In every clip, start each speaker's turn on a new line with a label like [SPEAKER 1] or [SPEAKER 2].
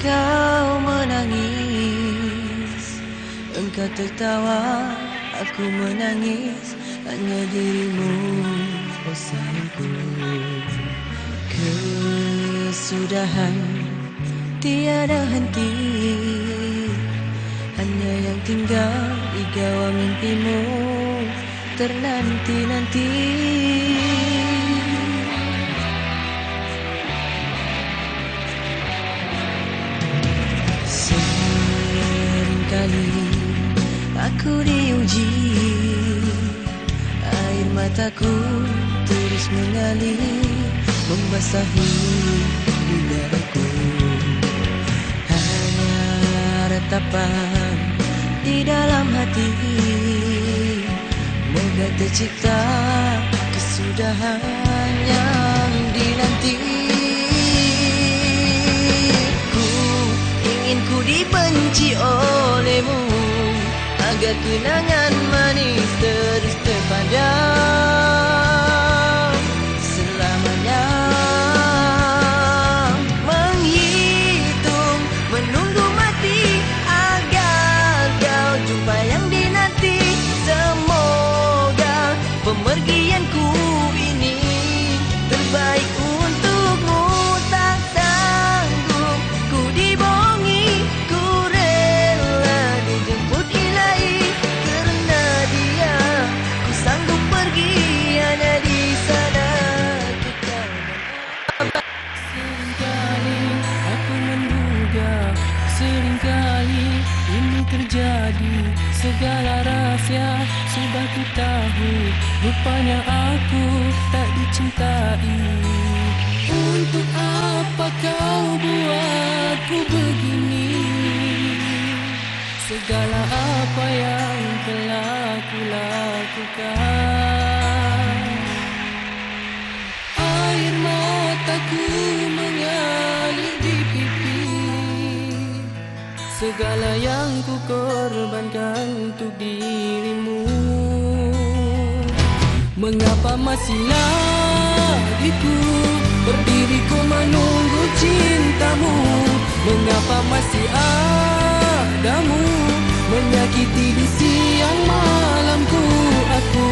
[SPEAKER 1] kau menangis. Engkau tertawa Aku menangis. Hanya dirimu Oh sayangku. Kesudahan Tiada henti. Hanya yang tinggal Igawa mimpimu Ternanti-nanti Ternanti-nanti. Aku diuji. Air mataku terus mengalir Membasahi dadaku Hanya ratapan di dalam hati. Moga tercipta kesudahan yang dinanti ingin ku dibenci olehmu. Agar kenangan manis terus terpandang
[SPEAKER 2] Segala rahsia sudah ku tahu Rupanya aku tak dicintai. Untuk apa kau buatku begini? Segala apa yang telah ku lakukan. Air mataku mengalir di pipi. Segala yang ku korbankan untuk dirimu. Mengapa masih lagi ku Berdiri ku menunggu cintamu. Mengapa masih adamu? Menyakiti di siang malamku. Aku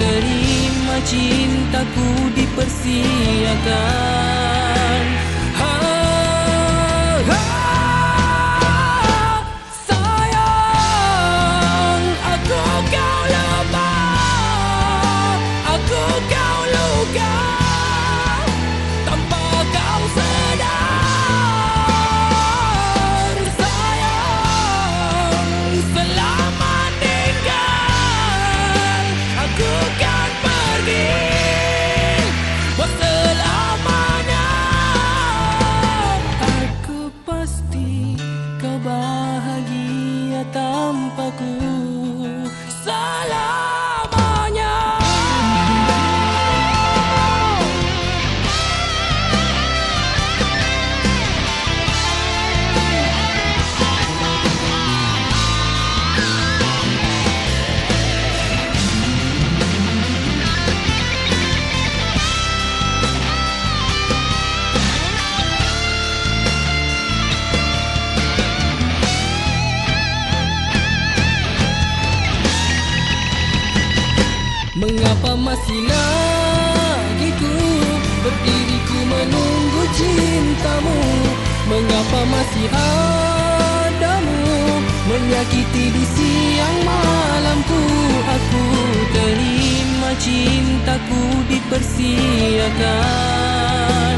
[SPEAKER 2] terima cintaku dipersiakan God. Masih lagi ku Berdiri ku menunggu cintamu. Mengapa masih adamu Menyakiti di siang malamku Aku terima cintaku dipersiakan